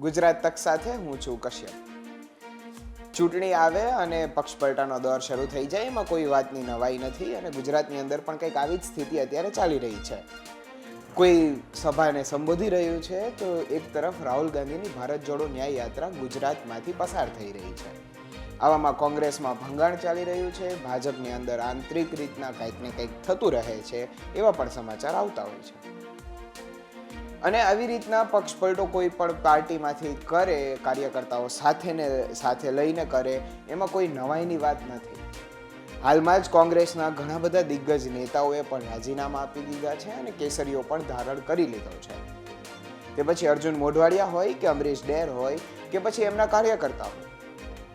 ગુજરાત તક સાથે હું છું કશ્યપ. ચૂંટણી આવે અને પક્ષપલટાનો દોર શરૂ થઈ જાય, એમાં કોઈ વાતની નવાઈ નથી અને ગુજરાતની અંદર પણ કંઈક આવી જ સ્થિતિ અત્યારે ચાલી રહી છે. કોઈ સભાને સંબોધી રહ્યું છે, તો એક તરફ રાહુલ ગાંધીની ભારત જોડો ન્યાય યાત્રા ગુજરાતમાંથી પસાર થઈ રહી છે. આવામાં કોંગ્રેસમાં ભંગાણ ચાલી રહ્યું છે, ભાજપની અંદર આંતરિક રીતના કંઈક ને કંઈક થતું રહે છે, એવા પણ સમાચાર આવતા હોય છે. અને આવી રીતના પક્ષપલટો કોઈ પણ પાર્ટીમાંથી કરે, કાર્યકર્તાઓ સાથેને, સાથે લઈને કરે, એમાં કોઈ નવાઈની વાત નથી. હાલમાં જ કોંગ્રેસના ઘણા બધા દિગ્ગજ નેતાઓએ પણ રાજીનામા આપી દીધા છે અને કેસરીઓ પણ ધારણ કરી લીધો છે. તે પછી અર્જુન મોઢવાડિયા હોય કે અમરીશ ડેર હોય કે પછી એમના કાર્યકર્તા હોય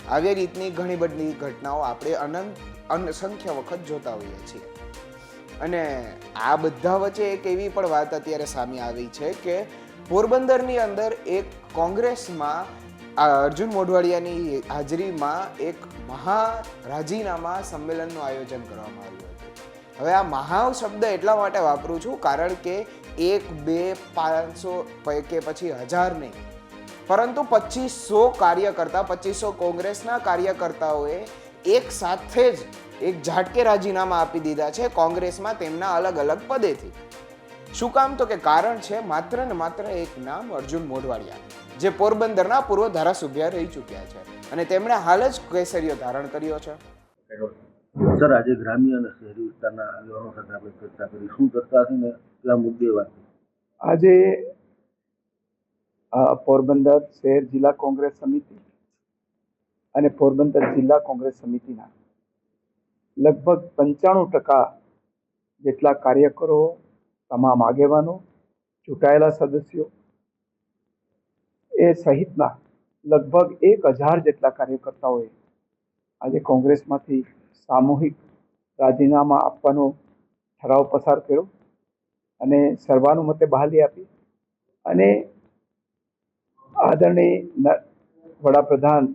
આવી રીતની ઘણી બધી ઘટનાઓ આપણે અનંત અસંખ્ય વખત જોતા હોઈએ છીએ. અને આ બધા વચ્ચે એક એવી પણ વાત અત્યારે સામે આવી છે કે પોરબંદરની અંદર એક કોંગ્રેસમાં, આ અર્જુન મોઢવાડિયાની હાજરીમાં એક મહા રાજીનામા સંમેલનનું આયોજન કરવામાં આવ્યું હતું. હવે આ મહા શબ્દ એટલા માટે વાપરું છું કારણ કે એક, બે, પાંચસો કે પછી હજાર નહીં. પરંતુ પચીસો કાર્યકર્તા, પચીસો કોંગ્રેસના કાર્યકર્તાઓએ એક સાથે જ એક ઝાટકે રાજીનામા આપી દીધા છે કોંગ્રેસમાં તેમના અલગ અલગ પદેથી. શું કામ તો કે કારણ છે માત્ર ને માત્ર એક નામ અર્જુન મોઢવાડિયા જે પોરબંદરના પૂર્વ ધારાસભ્ય રહી ચૂક્યા છે અને તેમણે હાલ જ કેસરીઓ ધારણ કર્યો છે. સર આજે ગ્રામ્ય અને શહેરી વિસ્તારના આગેવાનો સાથે આપણે ચર્ચા કરી. શું ચર્ચા હતી ને? કયા મુદ્દે વાત આજે પોરબંદર શહેર જિલ્લા કોંગ્રેસ સમિતિ અને પોરબંદર જિલ્લા કોંગ્રેસ સમિતિના લગભગ પંચાણું ટકા જેટલા કાર્યકરો તમામ આગેવાનો, ચૂંટાયેલા સદસ્યો, એ સહિતના લગભગ એક હજાર જેટલા કાર્યકર્તાઓએ આજે કોંગ્રેસમાંથી સામૂહિક રાજીનામા આપવાનો ઠરાવ પસાર કર્યો અને સર્વાનુમતે બહાલી આપી અને આદરણીય વડાપ્રધાન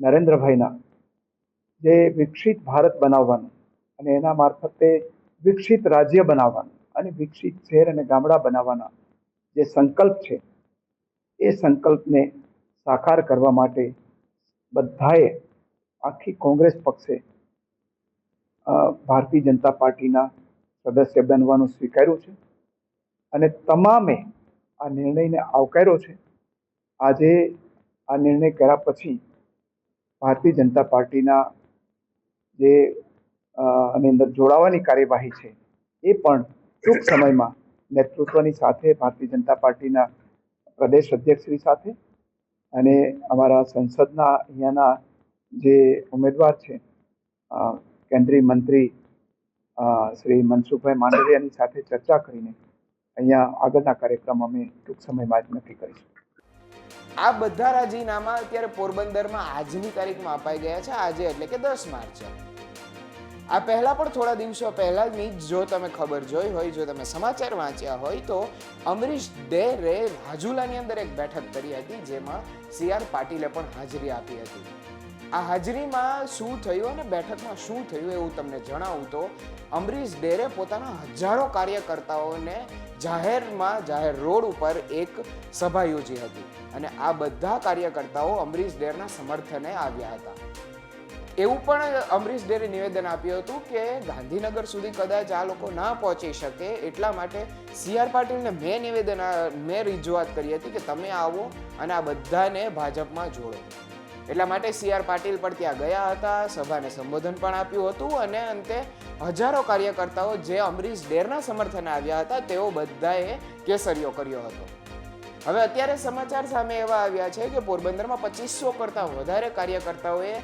નરેન્દ્રભાઈના જે વિકસિત ભારત બનાવવાનું અને એના મારફતે વિકસિત રાજ્ય બનાવવાનું અને વિકસિત શહેર અને ગામડા બનાવવાના જે સંકલ્પ છે, એ સંકલ્પને સાકાર કરવા માટે બધાએ આખી કોંગ્રેસ પક્ષે ભારતીય જનતા પાર્ટીના સદસ્ય બનવાનું સ્વીકાર્યું છે અને તમામે આ નિર્ણયને આવકાર્યો છે. આજે આ નિર્ણય કર્યા પછી ભારતીય જનતા પાર્ટીના જે આની અંદર જોડાવાની કાર્યવાહી છે, એ પણ ટૂંક સમયમાં નેતૃત્વની સાથે ભારતીય જનતા પાર્ટીના પ્રદેશ અધ્યક્ષશ્રી સાથે અને અમારા સંસદના અહીંયાના જે ઉમેદવાર છે કેન્દ્રીય મંત્રી શ્રી મનસુખભાઈ માંડવિયાની સાથે ચર્ચા કરીને અહીંયા આગળના કાર્યક્રમ અમે ટૂંક સમયમાં જ નક્કી કરીશું. આ બધા રાજીનામા અત્યારે પોરબંદરમાં આજની તારીખમાં અપાઈ ગયા છે, આજે એટલે કે દસ માર્ચે આ પહેલા પણ થોડા દિવસો પહેલાંની જો તમે ખબર જોઈ હોય, જો તમે સમાચાર વાંચ્યા હોય, તો અમરીશ દેરે રાજુલાની અંદર એક બેઠક કરી હતી, જેમાં સી આર પાટીલે પણ હાજરી આપી હતી. આ હાજરીમાં શું થયું અને બેઠકમાં શું થયું એવું તમને જણાવું તો અમરીશ ડેરે પોતાના હજારો કાર્યકર્તાઓને જાહેરમાં, જાહેર રોડ ઉપર એક સભા યોજી હતી. અને આ બધા કાર્યકર્તાઓ અમરીશ ડેરના સમર્થને આવ્યા હતા. એવું પણ અમરીશ ડેરે નિવેદન આપ્યું હતું કે ગાંધીનગર સુધી કદાચ આ લોકો ના પહોંચી શકે એટલા માટે સી આર પાટીલને મેં નિવેદન મેં રજૂઆત કરી હતી કે તમે આવો અને આ બધાને ભાજપમાં જોડો. એટલા માટે સી આર પાટીલ પણ ત્યાં ગયા હતા, સભાને સંબોધન પણ આપ્યું હતું અને અંતે હજારો કાર્યકર્તાઓ જે અમરીશ ડેરના સમર્થને આવ્યા હતા, તેઓ બધાએ કેસરીઓ કર્યો હતો. હવે અત્યારે સમાચાર સામે એવા આવ્યા છે કે પોરબંદરમાં પચીસો કરતાં વધારે કાર્યકર્તાઓએ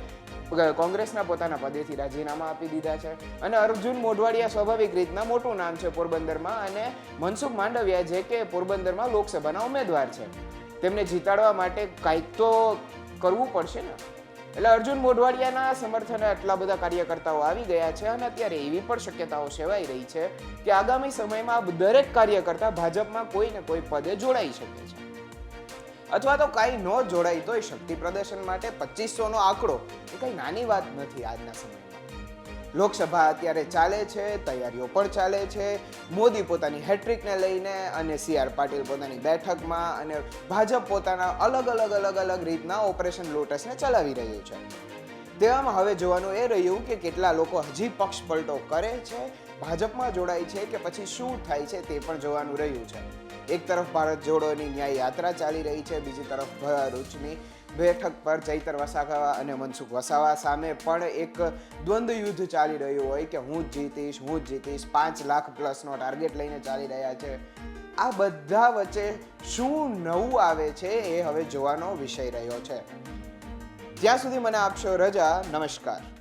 કોંગ્રેસના પોતાના પદેથી રાજીનામા આપી દીધા છે. અને અર્જુન મોઢવાડિયા સ્વાભાવિક રીતના મોટું નામ છે પોરબંદરમાં અને મનસુખ માંડવિયા જે કે પોરબંદરમાં લોકસભાના ઉમેદવાર છે. તેમને જીતાડવા માટે કાંઈક તો કરવું પડશે ને? એટલે અર્જુન મોઢવાડિયાના સમર્થને આટલા બધા કાર્યકર્તાઓ આવી ગયા છે અને અત્યારે એવી પણ શક્યતાઓ સેવાઈ રહી છે કે આગામી સમયમાં દરેક કાર્યકર્તા ભાજપમાં કોઈ ને કોઈ પદે જોડાઈ શકે છે. અથવા તો કાંઈ ન જોડાય તોય શક્તિ પ્રદર્શન માટે પચીસોનો આંકડો, એ કઈ નાની વાત નથી આજના સમયમાં. લોકસભા અત્યારે ચાલે છે, તૈયારીઓ પણ ચાલે છે. મોદી પોતાની હેટ્રિકને લઈને અને સી આર પાટીલ પોતાની બેઠકમાં અને ભાજપ પોતાના અલગ અલગ અલગ અલગ રીતના ઓપરેશન લોટસને ચલાવી રહ્યું છે. તેવામાં હવે જોવાનું એ રહ્યું કે કેટલા લોકો હજી પક્ષ પલટો કરે છે, ભાજપમાં જોડાય છે કે પછી શું થાય છે તે પણ જોવાનું રહ્યું છે. એક તરફ ભારત જોડોની ન્યાય યાત્રા ચાલી રહી છે, બીજી તરફ ભરૂચની બેઠક પર ચૈતર વસાવા અને મનસુખ વસાવા સામે પણ એક દ્વંદ્વ યુદ્ધ ચાલી રહ્યું હોય કે હું જ જીતીશ, હું જ જીતીશ, પાંચ લાખ પ્લસનો ટાર્ગેટ લઈને ચાલી રહ્યા છે. આ બધા વચ્ચે શું નવું આવે છે એ હવે જોવાનો વિષય રહ્યો છે. ત્યાં સુધી મને આપશો રજા, નમસ્કાર.